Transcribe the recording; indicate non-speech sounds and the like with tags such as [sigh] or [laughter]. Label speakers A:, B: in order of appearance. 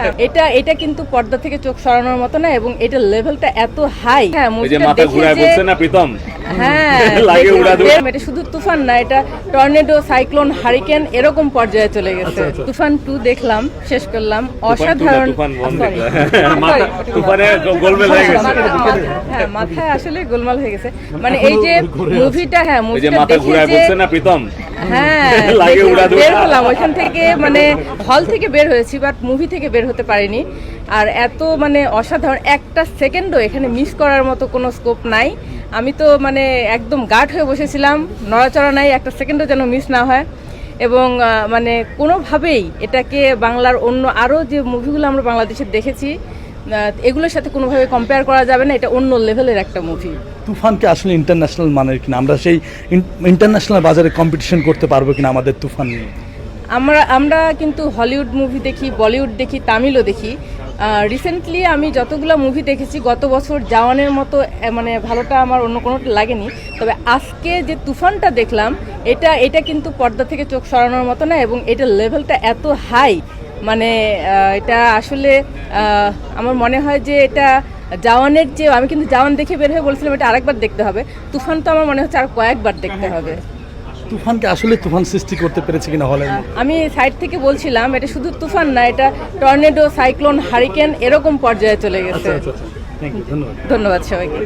A: হ্যাঁ এটা এটা কিন্তু পর্দা থেকে চোখ সরানোর মতো না এবং এটা লেভেলটা এত হাই হ্যাঁ
B: ওই যে
A: মুভিটা
B: মাথা ঘুরায় বলছে না প্রীতম?
A: হ্যাঁ [laughs] এটা শুধু তুফান না এটা টর্নেডো সাইক্লোন হারিকেন এরকম পর্যায়ে চলে গেছে। তুফান টু দেখলাম শেষ করলাম। অসাধারণ [laughs] [laughs]
B: হয়ে
A: হ্যাঁ মাথায় আসলে গোলমাল হয়ে গেছে। মানে এই যে মুভিটা হ্যাঁ মুভিটা দেখে যে হ্যাঁ। [laughs] বের হলাম। ওইখান থেকে মানে হল থেকে বের হয়েছি বাট মুভি থেকে বের হতে পারিনি। আর এত মানে অসাধারণ একটা সেকেন্ডও এখানে মিস করার মতো কোনো স্কোপ নাই। আমি তো মানে একদম গার্ড হয়ে বসেছিলাম। নড়াচড়া নাই একটা সেকেন্ডও যেন মিস না হয়। এবং মানে কোনোভাবেই এটাকে বাংলার অন্য আরও যে মুভিগুলো আমরা বাংলাদেশে দেখেছি এগুলোর সাথে কোনোভাবে কম্পেয়ার করা যাবে না এটা অন্য লেভেলের একটা মুভি
C: তুফানকে আসলে ইন্টারন্যাশনাল মানের কিনা? আমরা সেই ইন্টারন্যাশনাল বাজারে কম্পিটিশন করতে পারব কিনা আমাদের তুফান নিয়ে?
A: আমরা আমরা কিন্তু হলিউড মুভি দেখি বলিউড দেখি তামিলও দেখি। রিসেন্টলি আমি যতগুলো মুভি দেখেছি গত বছর জাওয়ানের মতো মানে ভালোটা আমার অন্য কোনোটা লাগেনি। তবে আজকে যে তুফানটা দেখলাম এটা এটা কিন্তু পর্দা থেকে চোখ সরানোর মতো না এবং এটা লেভেলটা এত হাই মানে এটা আসলে আমার মনে হয় যে এটা জাওয়ানের যে আমি কিন্তু জাওয়ান দেখে বের হয়ে বলছিলাম এটা আরেকবার দেখতে হবে। তুফান তো আমার মনে হচ্ছে আর কয়েকবার দেখতে হবে।
C: তুফানকে আসলে তুফান সৃষ্টি করতে পেরেছে কিনা মধ্যে?
A: আমি সাইড থেকে বলছিলাম এটা শুধু তুফান না এটা টর্নেডো সাইক্লোন হারিকেন এরকম পর্যায়ে চলে গেছে।
C: আচ্ছা আচ্ছা ধন্যবাদ।
A: ধন্যবাদ সবাইকে।